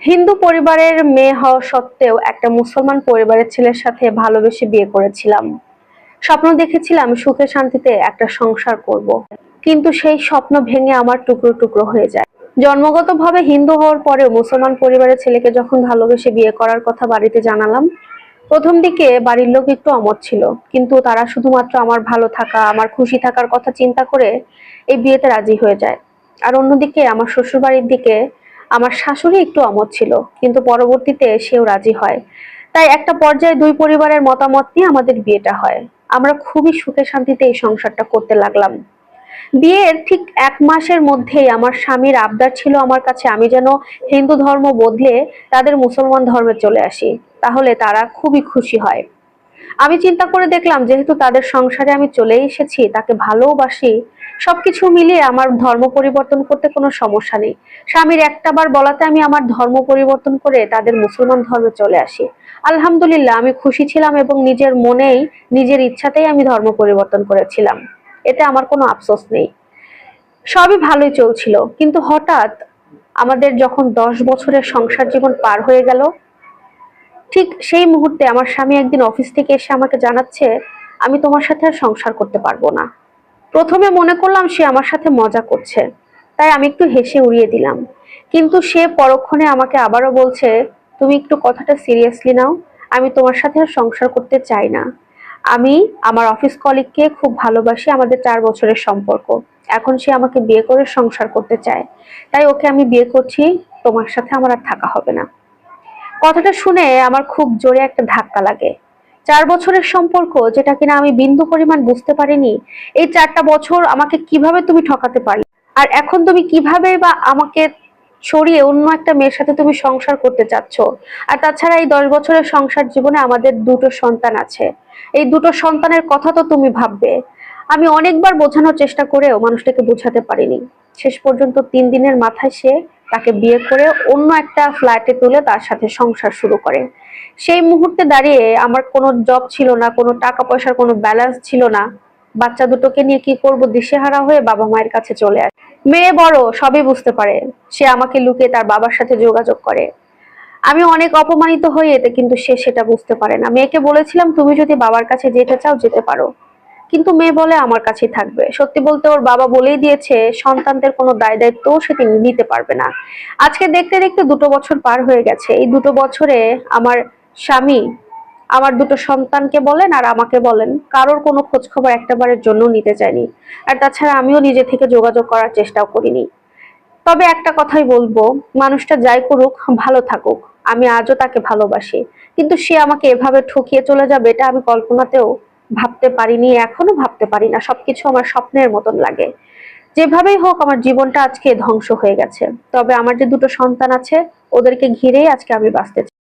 হিন্দু পরিবারের মেয়ে হওয়া সত্ত্বেও একটা মুসলমান পরিবারের ছেলের সাথে ভালোবেসে বিয়ে করেছিলাম। স্বপ্ন দেখেছিলাম সুখে শান্তিতে একটা সংসার করব। কিন্তু সেই স্বপ্ন ভেঙে আমার টুকরো টুকরো হয়ে যায়। জন্মগতভাবে হিন্দু হওয়ার পরেও মুসলমান পরিবারের ছেলেকে যখন ভালোবেসে বিয়ে করার কথা বাড়িতে জানালাম, প্রথম দিকে বাড়ির লোক একটু অমত ছিল। কিন্তু তারা শুধুমাত্র আমার ভালো থাকা, আমার খুশি থাকার কথা চিন্তা করে এই বিয়েতে রাজি হয়ে যায়। আর অন্যদিকে আমার শ্বশুরবাড়ির দিকে আমার শাশুড়ি একটু অমত ছিল, কিন্তু পরবর্তীতে সেও রাজি হয়। তাই একটা পর্যায়ে দুই পরিবারের মতামত নিয়ে আমাদের বিয়েটা হয়। আমরা খুবই সুখে শান্তিতে এই সংসারটা করতে লাগলাম। বিয়ের ঠিক এক মাসের মধ্যেই আমার স্বামীর আবদার ছিল আমার কাছে, আমি যেন হিন্দু ধর্ম বদলে তাদের মুসলমান ধর্মে চলে আসি, তাহলে তারা খুবই খুশি হয়। আমি চিন্তা করে দেখলাম, যেহেতু তাদের সংসারে আমি চলে এসেছি, তাকে ভালোবাসি, সবকিছু মিলিয়ে আমার ধর্ম পরিবর্তন করতে কোনো সমস্যা নেই। স্বামীর একটা বার বলাতে আমি আমার ধর্ম পরিবর্তন করে তাদের মুসলমান ধর্মে চলে আসি। আলহামদুলিল্লাহ, আমি খুশি ছিলাম এবং নিজের মনেই, নিজের ইচ্ছাতেই আমি ধর্ম পরিবর্তন করেছিলাম। এতে আমার কোনো আফসোস নেই। সবই ভালোই চলছিল, কিন্তু হঠাৎ আমাদের যখন দশ বছরের সংসার জীবন পার হয়ে গেল ঠিক সেই মুহূর্তে আমার স্বামী একদিন অফিস থেকে এসে আমাকে জানাচ্ছে, আমি তোমার সাথে আর সংসার করতে পারব না। প্রথমে মনে করলাম সে আমার সাথে মজা করছে, তাই আমি একটু হেসে উড়িয়ে দিলাম। কিন্তু সে পরক্ষণে আমাকে আবারও বলছে, তুমি একটু কথাটা সিরিয়াসলি নাও, আমি তোমার সাথে আর সংসার করতে চাই না। আমি আমার অফিস কলিগকে খুব ভালোবাসি, আমাদের চার বছরের সম্পর্ক। এখন সে আমাকে বিয়ে করে সংসার করতে চায়। তাই ওকে আমি বিয়ে করছি, তোমার সাথে আমার আর থাকা হবে না। কথাটা শুনে আমার খুব জোরে একটা ধাক্কা লাগে। চার বছরের সম্পর্ক যেটা কিনা আমি বিন্দু পরিমাণ বুঝতে পারিনি, এই চারটা বছর আমাকে কীভাবে তুমি ঠকাতে পারলে? আর এখন তুমি কীভাবে বা আমাকে সরিয়ে অন্য একটা মেয়ের সাথে তুমি সংসার করতে চাচ্ছ? আর তাছাড়া এই দশ বছরের সংসার জীবনে আমাদের দুটো সন্তান আছে। এই দুটো সন্তানের কথা তো তুমি ভাববে। আমি অনেকবার বোঝানোর চেষ্টা করেও মানুষটাকে বোঝাতে পারিনি। শেষ পর্যন্ত তিন দিনের মাথায় সে তাকে বিয়ে করে অন্য একটা ফ্ল্যাটে তুলে তার সাথে সংসার শুরু করে। সেই মুহূর্তে দাঁড়িয়ে আমার কোনো জব ছিল না, কোনো টাকা পয়সার কোনো ব্যালেন্স ছিল না। বাচ্চা দুটোকে নিয়ে কি করব দিশেহারা হয়ে বাবা মায়ের কাছে চলে আসে। মেয়ে বড়, সবই বুঝতে পারে। সে আমাকে লুকিয়ে তার বাবার সাথে যোগাযোগ করে। আমি অনেক অপমানিত হই এতে, কিন্তু সে সেটা বুঝতে পারে না। মেয়েকে বলেছিলাম, তুমি যদি বাবার কাছে যেতে চাও, যেতে পারো। কিন্তু মেয়ে বলে আমার কাছেই থাকবে। সত্যি বলতে ওর বাবা বলেই দিয়েছে, সন্তানদের কোনো দায় দায়িত্বও সে তিনি নিতে পারবে না। আজকে দেখতে দেখতে দুটো বছর পার হয়ে গেছে। এই দুটো বছরে আমার স্বামী আমার দুটো সন্তানকে বলেন আর আমাকে বলেন। কারোর কোনো খোঁজ খবর একটাবারের জন্য নিতে চাইনি আর তাছাড়া আমিও নিজে থেকে যোগাযোগ করার চেষ্টাও করিনি। তবে একটা কথাই বলব, মানুষটা যাই করুক, ভালো থাকুক। আমি আজও তাকে ভালোবাসি। কিন্তু সে আমাকে এভাবে ঠকিয়ে চলে যাবে, এটা আমি কল্পনাতেও ভাবতে পারিনি, এখনও ভাবতে পারি না, সবকিছু আমার স্বপ্নের মতন লাগে যেভাবেই হোক, আমার জীবনটা আজকে ধ্বংস হয়ে গেছে তবে আমার যে দুটো সন্তান আছে, ওদেরকে ঘিরেই আজকে আমি বাঁচতে চাই।